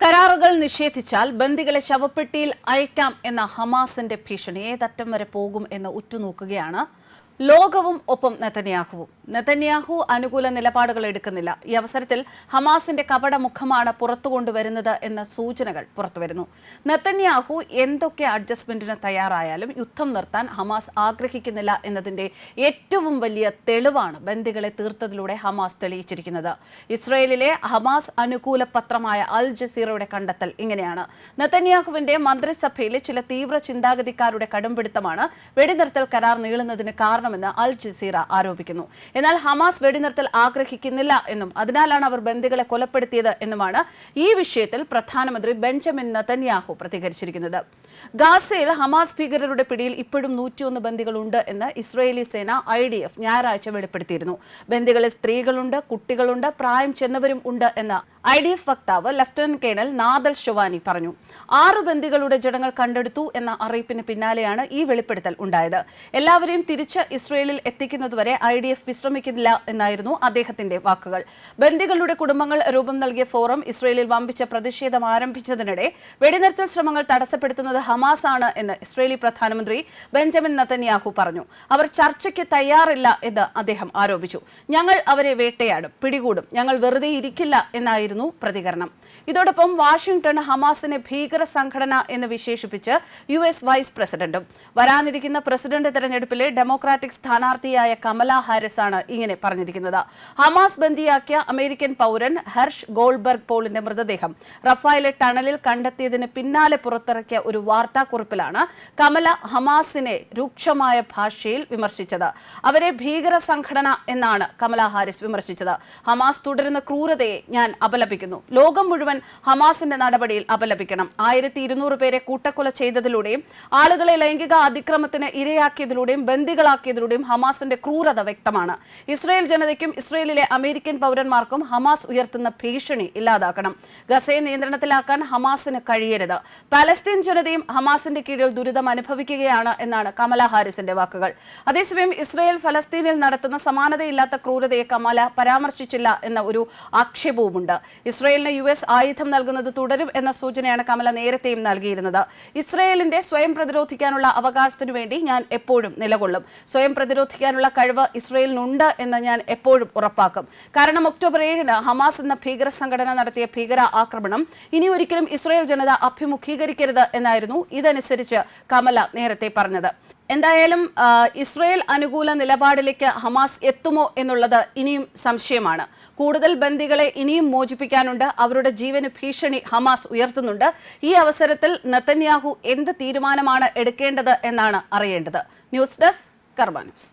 കരാറുകൾ നിഷേധിച്ചാൽ ബന്ദികളെ ശവപ്പെട്ടിയിൽ അയക്കാം എന്ന ഹമാസിന്റെ ഭീഷണി. ഏതറ്റം വരെ പോകും എന്ന് ഉറ്റുനോക്കുകയാണ് ലോകവും ഒപ്പം നെതന്യാഹുവും. നെതന്യാഹു അനുകൂല നിലപാടുകൾ എടുക്കുന്നില്ല. ഈ അവസരത്തിൽ ഹമാസിന്റെ കപട മുഖമാണ് പുറത്തു കൊണ്ടുവരുന്നത് എന്ന സൂചനകൾ പുറത്തുവരുന്നു. നെതന്യാഹു എന്തൊക്കെ അഡ്ജസ്റ്റ്മെന്റിന് തയ്യാറായാലും യുദ്ധം നിർത്താൻ ഹമാസ് ആഗ്രഹിക്കുന്നില്ല എന്നതിന്റെ ഏറ്റവും വലിയ തെളിവാണ് ബന്ദികളെ തീർത്തതിലൂടെ ഹമാസ് തെളിയിച്ചിരിക്കുന്നത്. ഇസ്രയേലിലെ ഹമാസ് അനുകൂല പത്രമായ അൽ ജസീറയുടെ കണ്ടെത്തൽ ഇങ്ങനെയാണ്. നെതന്യാഹുവിന്റെ മന്ത്രിസഭയിലെ ചില തീവ്ര ചിന്താഗതിക്കാരുടെ കടുംപിടുത്തമാണ് വെടിനിർത്തൽ കരാർ നീളുന്നതിന് കാരണമെന്ന് അൽ ജസീറ ആരോപിക്കുന്നു. എന്നാൽ ഹമാസ് വെടിനിർത്തൽ ആഗ്രഹിക്കുന്നില്ല എന്നും അതിനാലാണ് അവർ ബന്ദികളെ കൊലപ്പെടുത്തിയത് എന്നുമാണ് ഈ വിഷയത്തിൽ പ്രധാനമന്ത്രി ബെഞ്ചമിൻ നതന്യാഹു പ്രതികരിച്ചിരിക്കുന്നത്. ഗാസയിൽ ഹമാസ് ഭീകരരുടെ പിടിയിൽ ഇപ്പോഴും നൂറ്റിയൊന്ന് ബന്ദികളുണ്ട് എന്ന് ഇസ്രയേലി സേന ഐ ഡി എഫ് ഞായറാഴ്ച വെളിപ്പെടുത്തിയിരുന്നു. ബന്ദികളിൽ സ്ത്രീകളുണ്ട് കുട്ടികളുണ്ട് പ്രായം ചെന്നവരും ഉണ്ട് എന്ന് ഐ ഡി എഫ് വക്താവ് ലഫ്റ്റനന്റ് കേണൽ നാദൽ ഷൊവാനി പറഞ്ഞു. ആറ് ബന്ദികളുടെ ജടങ്ങൾ കണ്ടെടുത്തു എന്ന അറിയിപ്പിന് പിന്നാലെയാണ് ഈ വെളിപ്പെടുത്തൽ ഉണ്ടായത്. എല്ലാവരെയും തിരിച്ച് ഇസ്രയേലിൽ എത്തിക്കുന്നതുവരെ ഐ ഡി എഫ് വിശ്രമിക്കുന്നില്ല എന്നായിരുന്നു അദ്ദേഹത്തിന്റെ വാക്കുകൾ. ബന്ദികളുടെ കുടുംബങ്ങൾ രൂപം നൽകിയ ഫോറം ഇസ്രയേലിൽ വമ്പിച്ച പ്രതിഷേധം ആരംഭിച്ചതിനിടെ വെടിനിർത്തൽ ശ്രമങ്ങൾ തടസ്സപ്പെടുത്തുന്നത് ഹമാസ് ആണ് എന്ന് ഇസ്രയേലി പ്രധാനമന്ത്രി ബെഞ്ചമിൻ നത്തന്യാഹു പറഞ്ഞു. അവർ ചർച്ചയ്ക്ക് തയ്യാറില്ല എന്ന് അദ്ദേഹം ആരോപിച്ചു. ഞങ്ങൾ അവരെ വേട്ടയാടും പിടികൂടും. ഞങ്ങൾ വെറുതെ ഇരിക്കില്ല എന്നായിരുന്നു പ്രതികരണം. ഇതോടൊപ്പം വാഷിംഗ്ടൺ ഹമാസിനെ ഭീകര സംഘടന എന്ന് വിശേഷിപ്പിച്ച് യു എസ് വൈസ് പ്രസിഡന്റും വരാനിരിക്കുന്ന പ്രസിഡന്റ് തെരഞ്ഞെടുപ്പിലെ ഡെമോക്രാറ്റിക് സ്ഥാനാർത്ഥിയായ കമല ഹാരിസ് ആണ് ഇങ്ങനെ പറഞ്ഞിരിക്കുന്നത്. ഹമാസ് ബന്ദിയാക്കിയ അമേരിക്കൻ പൗരൻ ഹർഷ് ഗോൾബർഗ് പോളിന്റെ മൃതദേഹം റഫായിലെ ടണലിൽ കണ്ടെത്തിയതിന് പിന്നാലെ പുറത്തിറക്കിയ ഒരു വാർത്താക്കുറിപ്പിലാണ് കമല ഹമാസിനെ രൂക്ഷമായ ഭാഷയിൽ വിമർശിച്ചത്. അവരെ ഭീകര സംഘടന എന്നാണ് കമല ഹാരിസ് വിമർശിച്ചത്. ഹമാസ് തുടരുന്ന ക്രൂരതയെ ഞാൻ അപലപിക്കുന്നു. ലോകം മുഴുവൻ ഹമാസിന്റെ നടപടിയിൽ അപലപിക്കണം. ആയിരത്തി ഇരുന്നൂറ് പേരെ കൂട്ടക്കൊല ചെയ്തതിലൂടെയും ആളുകളെ ലൈംഗിക അതിക്രമത്തിന് ഇരയാക്കിയതിലൂടെയും ബന്ദികളാക്കിയതിലൂടെയും ഹമാസിന്റെ ക്രൂരത വ്യക്തമാണ്. ഇസ്രയേൽ ജനതയ്ക്കും ഇസ്രയേലിലെ അമേരിക്കൻ പൗരന്മാർക്കും ഹമാസ് ഉയർത്തുന്ന ഭീഷണി ഇല്ലാതാക്കണം. ഗസയെ നിയന്ത്രണത്തിലാക്കാൻ ഹമാസിന് കഴിയരുത്. പലസ്തീൻ ജനതയും ഹമാസിന്റെ കീഴിൽ ദുരിതം അനുഭവിക്കുകയാണ് എന്നാണ് കമല ഹാരിസിന്റെ വാക്കുകൾ. അതേസമയം ഇസ്രയേൽ ഫലസ്തീനിൽ നടത്തുന്ന സമാനതയില്ലാത്ത ക്രൂരതയെ കമല പരാമർശിച്ചില്ല എന്ന ഒരു ആക്ഷേപവുമുണ്ട്. ഇസ്രയേലിന് യു എസ് ആയുധം നൽകുന്നത് തുടരും എന്ന സൂചനയാണ് കമല നേരത്തെയും നൽകിയിരുന്നത്. ഇസ്രയേലിന്റെ സ്വയം പ്രതിരോധിക്കാനുള്ള അവകാശത്തിനു വേണ്ടി ഞാൻ എപ്പോഴും നിലകൊള്ളും. സ്വയം പ്രതിരോധിക്കാനുള്ള കഴിവ് ഇസ്രയേലിനുണ്ട് എന്ന് ഞാൻ എപ്പോഴും ഉറപ്പാക്കും. കാരണം ഒക്ടോബർ ഏഴിന് ഹമാസ് എന്ന ഭീകര സംഘടന നടത്തിയ ഭീകര ആക്രമണം ഇനി ഒരിക്കലും ഇസ്രയേൽ ജനത അഭിമുഖീകരിക്കരുത് എന്നായിരുന്നു ഇതനുസരിച്ച് കമല നേരത്തെ പറഞ്ഞത്. എന്തായാലും ഇസ്രയേൽ അനുകൂല നിലപാടിലേക്ക് ഹമാസ് എത്തുമോ എന്നുള്ളത് ഇനിയും സംശയമാണ്. കൂടുതൽ ബന്ദികളെ ഇനിയും മോചിപ്പിക്കാനുണ്ട്. അവരുടെ ജീവന് ഭീഷണി ഹമാസ് ഉയർത്തുന്നുണ്ട്. ഈ അവസരത്തിൽ നത്തന്യാഹു എന്ത് തീരുമാനമാണ് എടുക്കേണ്ടത് എന്നാണ് അറിയേണ്ടത്. News desk news.